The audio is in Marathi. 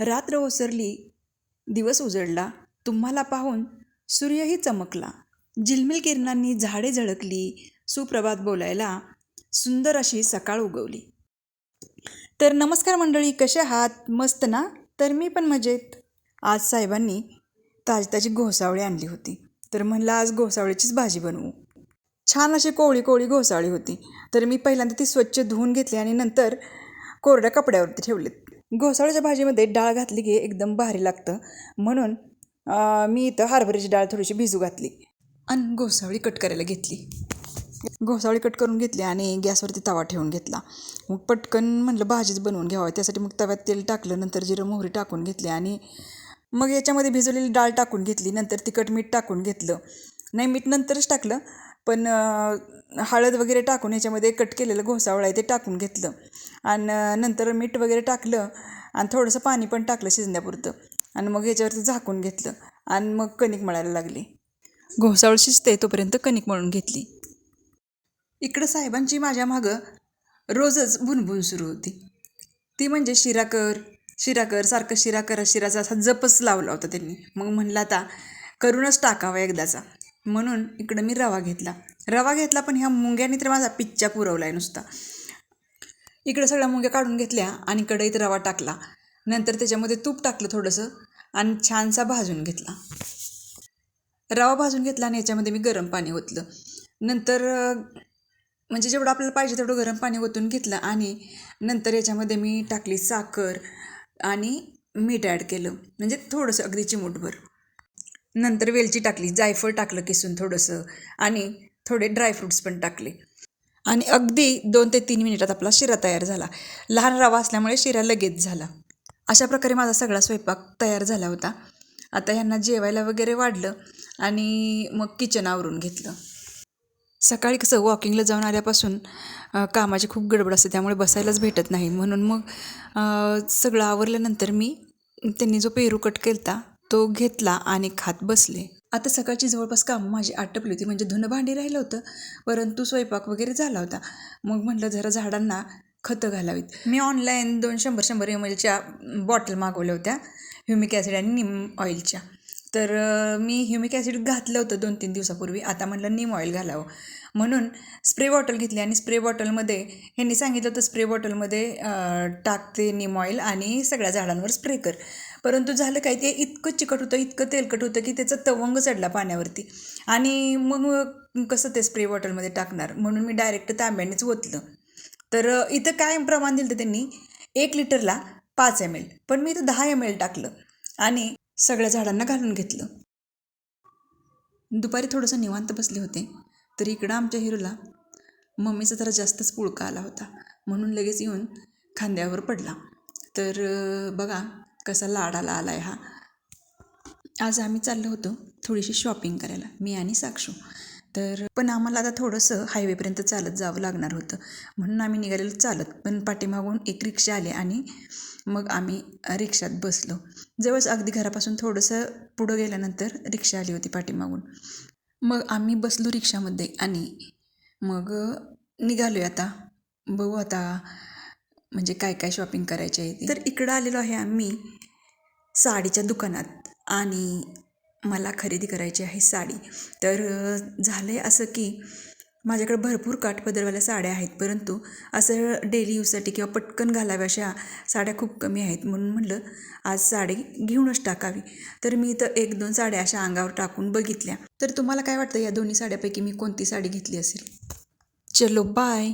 रात्र ओसरली दिवस उजळला तुम्हाला पाहून सूर्यही चमकला. झिलमिल किरणांनी झाडे झळकली सुप्रभात बोलायला सुंदर अशी सकाळ उगवली. तर नमस्कार मंडळी कशा आहात? मस्त ना? तर मी पण मजेत. आज साहेबांनी ताजी ताजी घोसावळी आणली होती. तर म्हणलं आज घोसावळीचीच भाजी बनवू. छान अशी कोवळी कोवळी घोसावळी होती. तर मी पहिल्यांदा ती स्वच्छ धुवून घेतली आणि नंतर कोरड्या कपड्यावरती ठेवलेत. घोसाळ्याच्या भाजीमध्ये डाळ घातली की एकदम भारी लागतं. म्हणून मी इथं हरभऱ्याची डाळ थोडीशी भिजू घातली आणि घोसाळी कट करायला घेतली. घोसावळी कट करून घेतली आणि गॅसवरती तवा ठेवून घेतला. मग पटकन म्हटलं भाजीच बनवून घ्यावं. त्यासाठी मग तव्यात तेल टाकलं नंतर जिरं मोहरी टाकून घेतली आणि मग याच्यामध्ये भिजवलेली डाळ टाकून घेतली. नंतर तिखट मीठ टाकून घेतलं. नाही मीठ नंतरच टाकलं. पण हळद वगैरे टाकून याच्यामध्ये कट केलेलं घोसावळा आहे ते टाकून घेतलं. आणि नंतर मीठ वगैरे टाकलं आणि थोडंसं पाणी पण टाकलं शिजण्यापुरतं. आणि मग याच्यावरती झाकून घेतलं. आणि मग कणिक मळायला लागली. घोसावळ शिजते तोपर्यंत कणिक मळून घेतली. इकडं साहेबांची माझ्या मागं रोजच भुनभुन सुरू होती. ती म्हणजे शिरा कर शिरा कर सारखं शिरा कर शिराचा असा जपच लावला होता त्यांनी. मग म्हणलं आता करूनच टाकावा एकदाचा. म्हणून इकडं मी रवा घेतला. रवा घेतला पण ह्या मुंग्याने तर माझा पिच्चा पुरवला आहे नुसता. इकडं सगळ्या मुंग्या काढून घेतल्या आणि कढईत रवा टाकला. नंतर त्याच्यामध्ये तूप टाकलं थोडंसं आणि छानसा भाजून घेतला. रवा भाजून घेतला आणि याच्यामध्ये मी गरम पाणी ओतलं. नंतर म्हणजे जेवढं आपल्याला पाहिजे तेवढं गरम पाणी ओतून घेतलं आणि नंतर याच्यामध्ये मी टाकली साखर आणि मीठ ॲड केलं. म्हणजे थोडंसं अगदी चिमूटभर. नंतर वेलची टाकली जायफळ टाकलं किसून थोडंसं आणि थोडे ड्रायफ्रूट्स पण टाकले. आणि अगदी दोन ते तीन मिनिटात आपला शिरा तयार झाला. लहान रवा असल्यामुळे शिरा लगेच झाला. अशा प्रकारे माझा सगळा स्वयंपाक तयार झाला होता. आता ह्यांना जेवायला वगैरे वाढलं आणि मग किचन आवरून घेतलं. सकाळी कसं वॉकिंगला जाऊन आल्यापासून कामाची खूप गडबड असते त्यामुळे बसायलाच भेटत नाही. म्हणून मग सगळं आवरल्यानंतर मी त्यांनी जो पेरू कट केला तो घेतला आणि खात बसले. आता सकाळची जवळपास कामं माझी आटपली होती. म्हणजे धुणं भांडी राहिलं होतं परंतु स्वयंपाक वगैरे झाला होता. मग म्हटलं जरा झाडांना खतं घालावीत. मी ऑनलाईन दोन शंभर शंभर एम एलच्या बॉटल मागवल्या होत्या ह्युमिक ॲसिड आणि निम ऑइलच्या तर मी ह्युमिक ॲसिड घातलं होतं दोन तीन दिवसापूर्वी. आता म्हटलं निम ऑइल घालावं. म्हणून स्प्रे बॉटल घेतली आणि स्प्रे बॉटलमध्ये ह्यांनी सांगितलं होतं स्प्रे बॉटलमध्ये टाकते निम ऑइल आणि सगळ्या झाडांवर स्प्रे कर. परंतु झालं काय ते इतकं चिकट होतं इतकं तेलकट होतं की त्याचा तवंग चढला पाण्यावरती. आणि मग कसं ते स्प्रे बॉटलमध्ये टाकणार? म्हणून मी डायरेक्ट तांब्यानेच ओतलं. तर इथं काय प्रमाण दिलं त्यांनी? एक लिटरला पाच एम एल पण मी इथं दहा एम एल टाकलं आणि सगळ्या झाडांना घालून घेतलं. दुपारी थोडंसं निवांत बसले होते. तर इकडं आमच्या हिरोला मम्मीचा जरा जास्तच पुळका आला होता. म्हणून लगेच येऊन खांद्यावर पडला. तर बघा कसा लाडाला आला आहे हा. आज आम्ही चाललो होतो थोडीशी शॉपिंग करायला मी आणि साक्षू. तर पण आम्हाला आता थोडंसं हायवेपर्यंत चालत जावं लागणार होतं. म्हणून आम्ही निघालेलो चालत पण पाठीमागून एक रिक्षा आले आणि मग आम्ही रिक्षात बसलो. जवळच अगदी घरापासून थोडंसं पुढं गेल्यानंतर रिक्षा आली होती पाठीमागून. मग आम्ही बसलो रिक्षामध्ये आणि मग निघालो आता. बघू आता म्हणजे काय काय शॉपिंग करायची आहे ते. तर इकडं आलेलो आहे आम्ही साडीच्या दुकानात आणि मला खरेदी करायची आहे साडी. तर झालं आहे असं की माझ्याकडे भरपूर काठपदरवाल्या साड्या आहेत परंतु असं डेली यूजसाठी किंवा पटकन घालाव्या अशा साड्या खूप कमी आहेत. म्हणून म्हटलं आज साडी घेऊनच टाकावी. तर मी इथं एक दोन साड्या अशा अंगावर टाकून बघितल्या. तर तुम्हाला काय वाटतं या दोन्ही साड्यापैकी मी कोणती साडी घेतली असेल? चलो बाय